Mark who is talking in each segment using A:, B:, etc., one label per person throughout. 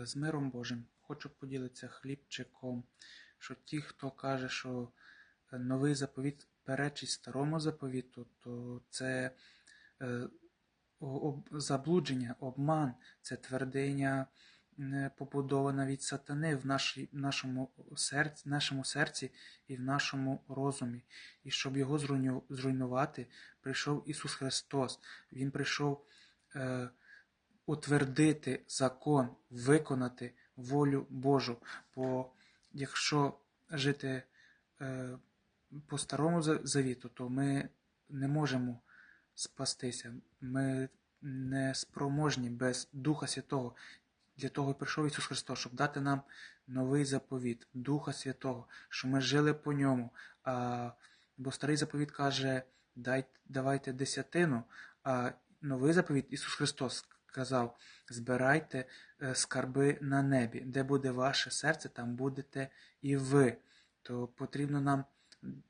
A: Е, З миром Божим хочу поділитися хлібчиком, що ті, хто каже, що е, новий заповіт перечить старому заповіту, то це е, заблудження, обман, це твердиня побудована від сатани в нашому, серці, нашому серці і в нашому розумі. І щоб його зруйнувати, прийшов Ісус Христос. Він прийшов утвердити закон, виконати волю Божу. Бо якщо жити е, по старому завіту, то ми не можемо спастися. Ми не спроможні без Духа Святого. Для того і прийшов Ісус Христос, щоб дати нам новий заповіт, Духа Святого, щоб ми жили по ньому. А, бо старий заповіт каже, дай, давайте десятину, а новий заповіт Ісус Христос казав, збирайте е, скарби на небі, де буде ваше серце, там будете і ви. То потрібно нам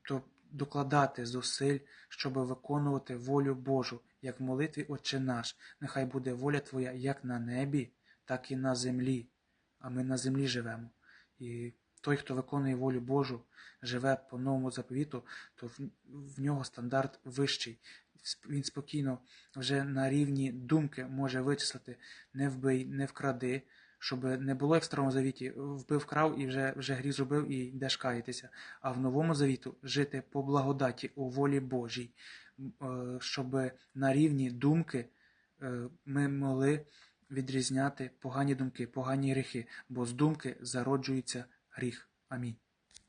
A: то докладати зусиль, щоб виконувати волю Божу, як в молитві Отче наш. Нехай буде воля Твоя як на небі, так і на землі. А ми на землі живемо. І той, хто виконує волю Божу, живе по новому заповіту, то в, в нього стандарт вищий. Він спокійно вже на рівні думки може вичислити не вбий, не вкради, щоб не було як в старому завіті, вбив вкрав і вже, вже гріх зробив і йдеш каятися. А в новому завіту жити по благодаті у волі Божій, е, щоб на рівні думки е, ми могли відрізняти погані думки, погані гріхи, бо з думки зароджується гріх. Амінь.